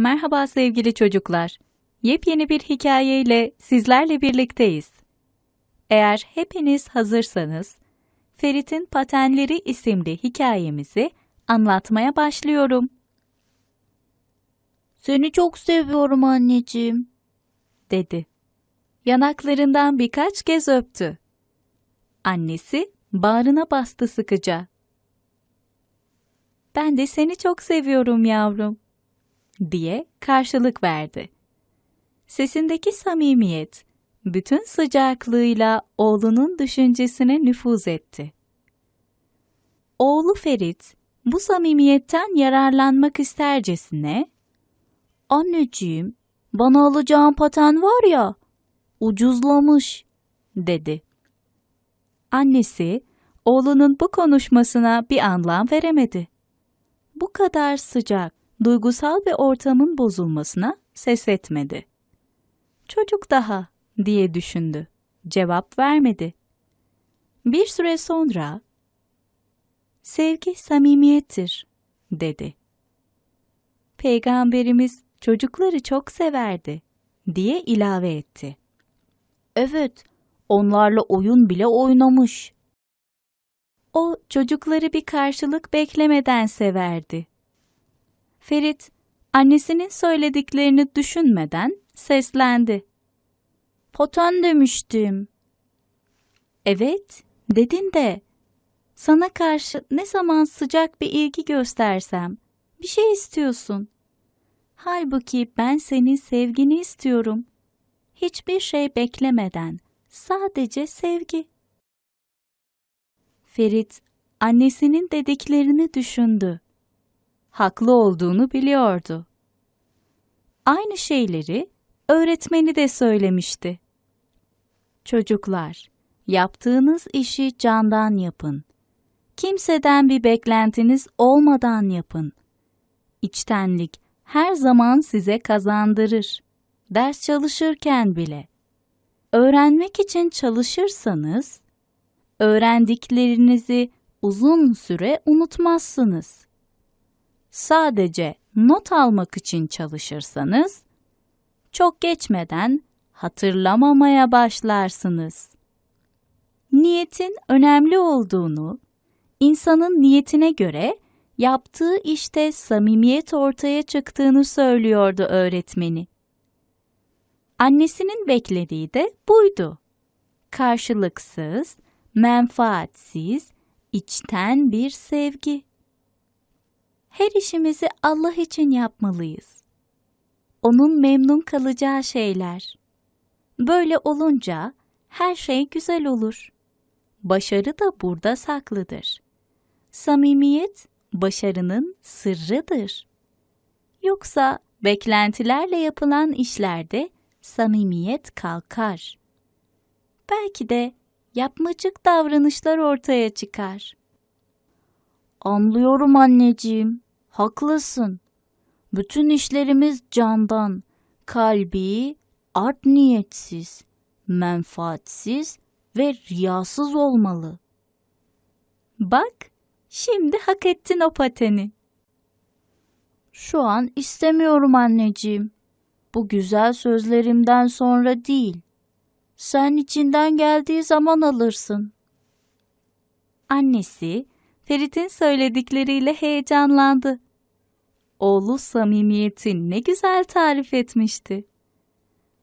Merhaba sevgili çocuklar. Yepyeni bir hikayeyle sizlerle birlikteyiz. Eğer hepiniz hazırsanız, Ferit'in Patenleri isimli hikayemizi anlatmaya başlıyorum. Seni çok seviyorum anneciğim. dedi. Yanaklarından birkaç kez öptü. Annesi bağrına bastı sıkıca. Ben de seni çok seviyorum yavrum, diye karşılık verdi. Sesindeki samimiyet, bütün sıcaklığıyla oğlunun düşüncesine nüfuz etti. Oğlu Ferit, bu samimiyetten yararlanmak istercesine, Anneciğim, bana alacağın paten var ya, ucuzlamış. dedi. Annesi, oğlunun bu konuşmasına bir anlam veremedi. Bu kadar sıcak, duygusal bir ortamın bozulmasına ses etmedi. Çocuk daha diye düşündü. Cevap vermedi. Bir süre sonra sevgi samimiyettir dedi. Peygamberimiz çocukları çok severdi diye ilave etti. Evet, onlarla oyun bile oynamış. O çocukları bir karşılık beklemeden severdi. Ferit, annesinin söylediklerini düşünmeden seslendi. Paten demiştim. Evet, dedin de sana karşı ne zaman sıcak bir ilgi göstersem bir şey istiyorsun. Halbuki ben senin sevgini istiyorum. Hiçbir şey beklemeden, sadece sevgi. Ferit, annesinin dediklerini düşündü. Haklı olduğunu biliyordu. Aynı şeyleri öğretmeni de söylemişti. Çocuklar, yaptığınız işi candan yapın. Kimseden bir beklentiniz olmadan yapın. İçtenlik her zaman size kazandırır. Ders çalışırken bile. Öğrenmek için çalışırsanız, öğrendiklerinizi uzun süre unutmazsınız. Sadece not almak için çalışırsanız, çok geçmeden hatırlamamaya başlarsınız. Niyetin önemli olduğunu, insanın niyetine göre yaptığı işte samimiyet ortaya çıktığını söylüyordu öğretmeni. Annesinin beklediği de buydu. Karşılıksız, menfaatsiz, içten bir sevgi. Her işimizi Allah için yapmalıyız. Onun memnun kalacağı şeyler. Böyle olunca her şey güzel olur. Başarı da burada saklıdır. Samimiyet başarının sırrıdır. Yoksa beklentilerle yapılan işlerde samimiyet kalkar. Belki de yapmacık davranışlar ortaya çıkar. Anlıyorum anneciğim. Haklısın. Bütün işlerimiz candan, kalbi, art niyetsiz, menfaatsiz ve riyasız olmalı. Bak, şimdi hak ettin o pateni. Şu an istemiyorum anneciğim. Bu güzel sözlerimden sonra değil. Sen içinden geldiği zaman alırsın. Annesi, Ferit'in söyledikleriyle heyecanlandı. Oğlu samimiyeti ne güzel tarif etmişti.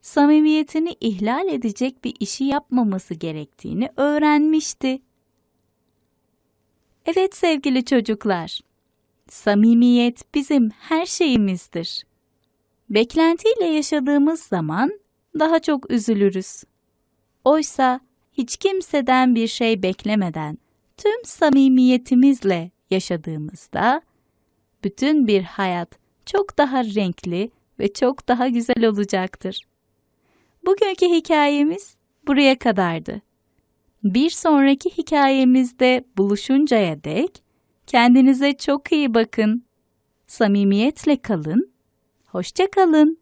Samimiyetini ihlal edecek bir işi yapmaması gerektiğini öğrenmişti. Evet sevgili çocuklar, samimiyet bizim her şeyimizdir. Beklentiyle yaşadığımız zaman daha çok üzülürüz. Oysa hiç kimseden bir şey beklemeden tüm samimiyetimizle yaşadığımızda bütün bir hayat çok daha renkli ve çok daha güzel olacaktır. Bugünkü hikayemiz buraya kadardı. Bir sonraki hikayemizde buluşuncaya dek kendinize çok iyi bakın. Samimiyetle kalın. Hoşça kalın.